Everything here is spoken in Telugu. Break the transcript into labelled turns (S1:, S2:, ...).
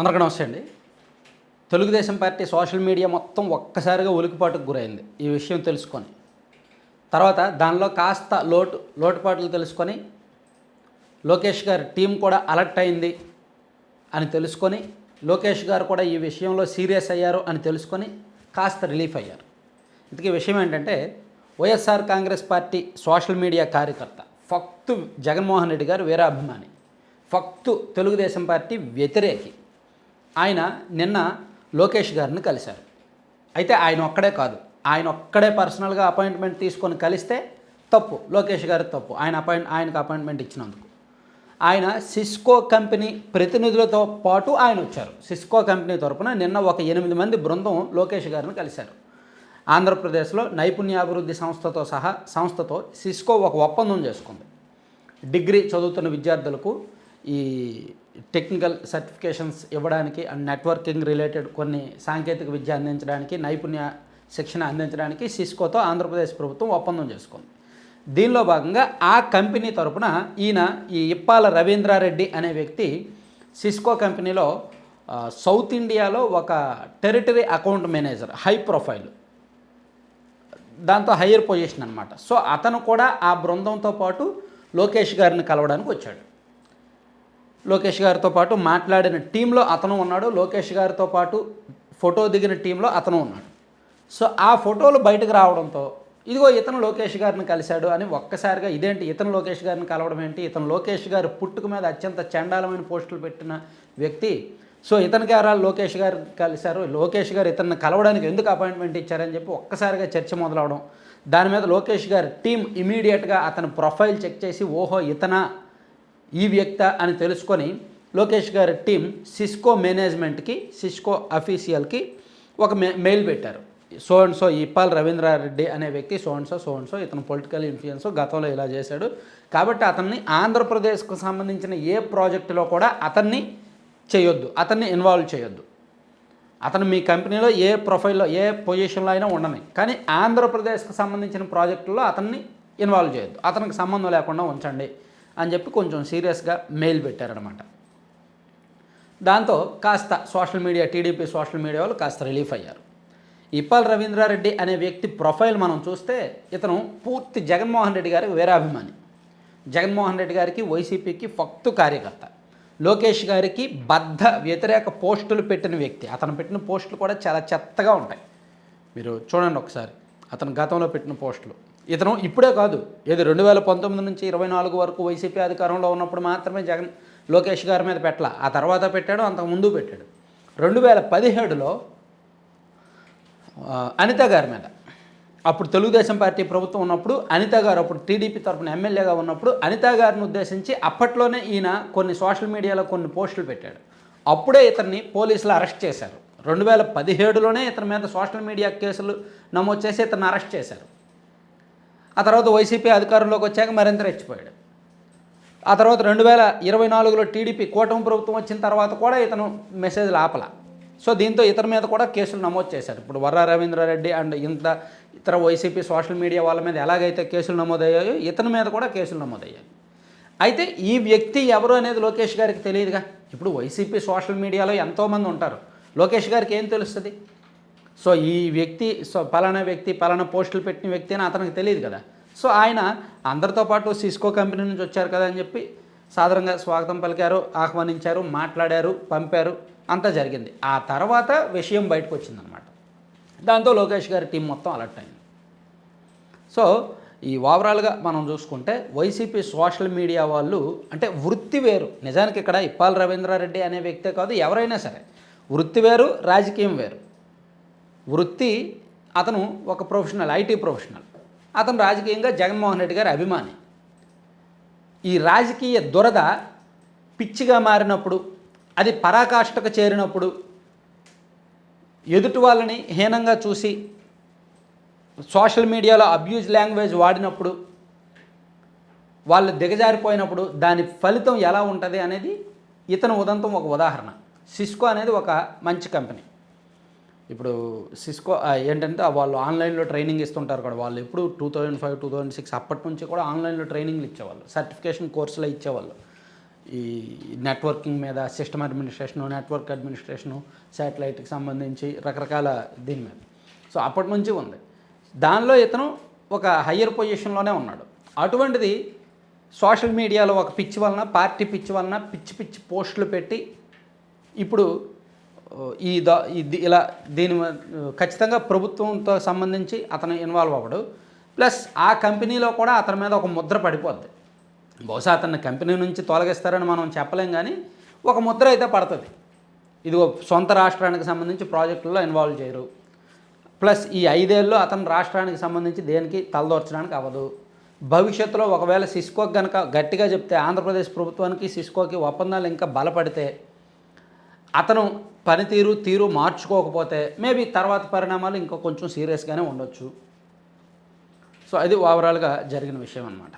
S1: అందరికీ నమస్తే అండి. తెలుగుదేశం పార్టీ సోషల్ మీడియా మొత్తం ఒక్కసారిగా ఉలికిపాటుకు గురైంది. ఈ విషయం తెలుసుకొని. తర్వాత దానిలో కాస్త లోటు లోటుపాట్లు తెలుసుకొని లోకేష్ గారి టీం కూడా అలర్ట్ అయింది అని తెలుసుకొని లోకేష్ గారు కూడా ఈ విషయంలో సీరియస్ అయ్యారు అని తెలుసుకొని కాస్త రిలీఫ్ అయ్యారు. ఇంతకీ విషయం ఏంటంటే YSR Congress party social media కార్యకర్త ఫక్తు జగన్మోహన్ రెడ్డి గారు వీరాభిమాని. ఫక్తు తెలుగుదేశం పార్టీ వ్యతిరేకి. ఆయన నిన్న లోకేష్ గారిని కలిశారు. అయితే ఆయన ఒక్కడే కాదు ఆయన ఒక్కడే పర్సనల్గా అపాయింట్మెంట్ తీసుకొని కలిస్తే తప్పు లోకేష్ గారి తప్పు. ఆయన అపాయింట్ ఆయనకు అపాయింట్మెంట్ ఇచ్చినందుకు. ఆయన సిస్కో కంపెనీ ప్రతినిధులతో పాటు ఆయన వచ్చారు. సిస్కో కంపెనీ తరపున నిన్న ఒక ఎనిమిది మంది బృందం లోకేష్ గారిని కలిశారు. ఆంధ్రప్రదేశ్లో నైపుణ్యాభివృద్ధి సంస్థతో సహా సంస్థతో సిస్కో ఒక ఒప్పందం చేసుకుంది. డిగ్రీ చదువుతున్న విద్యార్థులకు ఈ టెక్నికల్ సర్టిఫికేషన్స్ ఇవ్వడానికి అండ్ నెట్వర్కింగ్ రిలేటెడ్ కొన్ని సాంకేతిక విద్య అందించడానికి నైపుణ్య శిక్షణ అందించడానికి సిస్కోతో ఆంధ్రప్రదేశ్ ప్రభుత్వం ఒప్పందం చేసుకుంది. దీనిలో భాగంగా ఆ కంపెనీ తరపున ఈయన ఈ ఇప్పాల రవీంద్రారెడ్డి అనే వ్యక్తి సిస్కో కంపెనీలో సౌత్ ఇండియాలో ఒక territory account manager high profile. దాంతో హయ్యర్ పొజిషన్ అనమాట సో అతను కూడా ఆ బృందంతో పాటు లోకేష్ గారిని కలవడానికి వచ్చాడు. లోకేష్ గారితో పాటు మాట్లాడిన టీంలో అతను ఉన్నాడు. లోకేష్ గారితో పాటు ఫోటో దిగిన టీంలో అతను ఉన్నాడు. సో ఆ ఫోటోలు బయటకు రావడంతో ఇదిగో ఇతను లోకేష్ గారిని కలిశాడు అని ఒక్కసారిగా ఇదేంటి? ఇతను లోకేష్ గారిని కలవడం ఏంటి? ఇతను లోకేష్ గారి పుట్టుక మీద అత్యంత చండాలమైన పోస్టులు పెట్టిన వ్యక్తి. సో ఇతనికి ఎవరాలు లోకేష్ గారు కలిశారు? లోకేష్ గారు ఇతన్ని కలవడానికి ఎందుకు అపాయింట్మెంట్ ఇచ్చారని చెప్పి ఒక్కసారిగా చర్చ మొదలవడం. దాని మీద లోకేష్ గారి టీం ఇమీడియట్గా అతని ప్రొఫైల్ చెక్ చేసి ఓహో ఇతనా? ఈ వ్యక్త అని తెలుసుకొని లోకేష్ గారి టీం సిస్కో మేనేజ్మెంట్కి సిస్కో అఫీషియల్కి ఒక మే మెయిల్ పెట్టారు. So and so Ippal Ravindra Reddy అనే వ్యక్తి so and so so and so ఇతను పొలిటికల్ ఇన్ఫ్లుయెన్స్ గతంలో ఇలా చేశాడు. కాబట్టి అతన్ని ఆంధ్రప్రదేశ్కు సంబంధించిన ఏ ప్రాజెక్టులో కూడా అతన్ని చేయొద్దు అతన్ని ఇన్వాల్వ్ చేయొద్దు. అతను మీ కంపెనీలో ఏ ప్రొఫైల్లో ఏ పొజిషన్లో అయినా ఉండని. కానీ ఆంధ్రప్రదేశ్కు సంబంధించిన ప్రాజెక్టుల్లో అతన్ని ఇన్వాల్వ్ చేయొద్దు. అతనికి సంబంధం లేకుండా ఉంచండి. అని చెప్పి కొంచెం సీరియస్గా మెయిల్ పెట్టారనమాట దాంతో కాస్త social media TDP social media వాళ్ళు కాస్త రిలీఫ్ అయ్యారు. ఇప్పాల్ రవీంద్రారెడ్డి అనే వ్యక్తి ప్రొఫైల్ మనం చూస్తే ఇతను పూర్తి జగన్మోహన్ రెడ్డి గారికి వీరాభిమాని. జగన్మోహన్ రెడ్డి గారికి వైసీపీకి ఫక్తు కార్యకర్త. లోకేష్ గారికి బద్ధ వ్యతిరేక పోస్టులు పెట్టిన వ్యక్తి. అతను పెట్టిన పోస్టులు కూడా చాలా చెత్తగా ఉంటాయి. మీరు చూడండి ఒకసారి. అతను గతంలో పెట్టిన పోస్టులు. ఇతను ఇప్పుడే కాదు ఏది రెండు వేల పంతొమ్మిది నుంచి ఇరవై నాలుగు వరకు వైసీపీ అధికారంలో ఉన్నప్పుడు మాత్రమే జగన్ లోకేష్ గారి మీద పెట్టాల. ఆ తర్వాత పెట్టాడు అంతకుముందు పెట్టాడు. రెండు వేల పదిహేడులో అనిత గారి మీద. అప్పుడు తెలుగుదేశం పార్టీ ప్రభుత్వం ఉన్నప్పుడు అనిత గారు అప్పుడు టీడీపీ తరఫున ఎమ్మెల్యేగా ఉన్నప్పుడు అనిత గారిని ఉద్దేశించి అప్పట్లోనే ఈయన కొన్ని సోషల్ మీడియాలో కొన్ని పోస్టులు పెట్టాడు. అప్పుడే ఇతన్ని పోలీసులు అరెస్ట్ చేశారు. రెండు వేల పదిహేడులోనే ఇతని మీద సోషల్ మీడియా కేసులు నమోదు చేసి ఇతను అరెస్ట్ చేశారు. ఆ తర్వాత వైసీపీ అధికారంలోకి వచ్చాక మరింత రెచ్చిపోయాడు. ఆ తర్వాత రెండు వేల ఇరవై నాలుగులో టీడీపీ కూటమి ప్రభుత్వం వచ్చిన తర్వాత కూడా ఇతను మెసేజ్ ఆపల సో దీంతో ఇతని మీద కూడా కేసులు నమోదు చేశారు. ఇప్పుడు వర్రా రవీంద్రారెడ్డి అండ్ ఇంత ఇతర వైసీపీ సోషల్ మీడియా వాళ్ళ మీద ఎలాగైతే కేసులు నమోదయ్యాయో ఇతని మీద కూడా కేసులు నమోదయ్యాయి. అయితే ఈ వ్యక్తి ఎవరు అనేది లోకేష్ గారికి తెలియదుగా? ఇప్పుడు వైసీపీ సోషల్ మీడియాలో ఎంతోమంది ఉంటారు. లోకేష్ గారికి ఏం తెలుస్తుంది? సో ఈ వ్యక్తి సో పలానా వ్యక్తి పలానా పోస్టులు పెట్టిన వ్యక్తి అని అతనికి తెలియదు కదా. సో ఆయన అందరితో పాటు సిస్కో కంపెనీ నుంచి వచ్చారు కదా అని చెప్పి సాధారణంగా స్వాగతం పలికారు ఆహ్వానించారు మాట్లాడారు పంపారు అంతా జరిగింది. ఆ తర్వాత విషయం బయటకు వచ్చిందనమాట దాంతో లోకేష్ గారి టీం మొత్తం అలర్ట్ అయింది. సో ఈ ఓవరాల్గా మనం చూసుకుంటే వైసీపీ సోషల్ మీడియా వాళ్ళు అంటే వృత్తి వేరు. నిజానికి ఇక్కడ ఇప్పాల రవీంద్రారెడ్డి అనే వ్యక్తే కాదు ఎవరైనా సరే. వృత్తి వేరు రాజకీయం వేరు. వృత్తి అతను ఒక ప్రొఫెషనల్ ఐటీ ప్రొఫెషనల్. అతను రాజకీయంగా జగన్మోహన్ రెడ్డి గారి అభిమాని. ఈ రాజకీయ దురద పిచ్చిగా మారినప్పుడు అది పరాకాష్ఠకు చేరినప్పుడు ఎదుటి వాళ్ళని హీనంగా చూసి సోషల్ మీడియాలో అబ్యూజ్ లాంగ్వేజ్ వాడినప్పుడు వాళ్ళు దిగజారిపోయినప్పుడు దాని ఫలితం ఎలా ఉంటుంది అనేది ఇతను ఉదంతం ఒక ఉదాహరణ. సిస్కో అనేది ఒక మంచి కంపెనీ. ఇప్పుడు సిస్కో ఏంటంటే వాళ్ళు ఆన్లైన్లో ట్రైనింగ్ ఇస్తుంటారు కూడా వాళ్ళు ఎప్పుడు two thousand five two thousand six అప్పటి నుంచి కూడా ఆన్లైన్లో ట్రైనింగ్లు ఇచ్చేవాళ్ళు సర్టిఫికేషన్ కోర్సులు ఇచ్చేవాళ్ళు. ఈ నెట్వర్కింగ్ మీద సిస్టమ్ అడ్మినిస్ట్రేషను నెట్వర్క్ అడ్మినిస్ట్రేషను శాటిలైట్కి సంబంధించి రకరకాల దీని మీద. సో అప్పటి నుంచి ఉంది. దానిలో ఇతను ఒక హయ్యర్ పొజిషన్లోనే ఉన్నాడు. అటువంటిది సోషల్ మీడియాలో ఒక పిచ్చి వలన పార్టీ పిచ్చి వలన పిచ్చి పిచ్చి పోస్టులు పెట్టి ఇప్పుడు ఈ దా ఇది ఇలా దీని ఖచ్చితంగా ప్రభుత్వంతో సంబంధించి అతను ఇన్వాల్వ్ అవ్వడు. ప్లస్ ఆ కంపెనీలో కూడా అతని మీద ఒక ముద్ర పడిపోద్ది. బహుశా అతన్ని కంపెనీ నుంచి తొలగిస్తారని మనం చెప్పలేం కానీ ఒక ముద్ర అయితే పడుతుంది. ఇది సొంత రాష్ట్రానికి సంబంధించి ప్రాజెక్టుల్లో ఇన్వాల్వ్ చేయరు. ప్లస్ ఈ ఐదేళ్ళు అతని రాష్ట్రానికి సంబంధించి దేనికి తలదోర్చడానికి అవ్వదు. భవిష్యత్తులో ఒకవేళ సిస్కోకి కనుక గట్టిగా చెప్తే ఆంధ్రప్రదేశ్ ప్రభుత్వానికి సిస్కోకి ఒప్పందాలు ఇంకా బలపడితే అతను పనితీరు తీరు మార్చుకోకపోతే మేబీ తర్వాత పరిణామాలు ఇంకా కొంచెం సీరియస్గానే ఉండొచ్చు. సో అది ఓవరాల్గా జరిగిన విషయం అన్నమాట.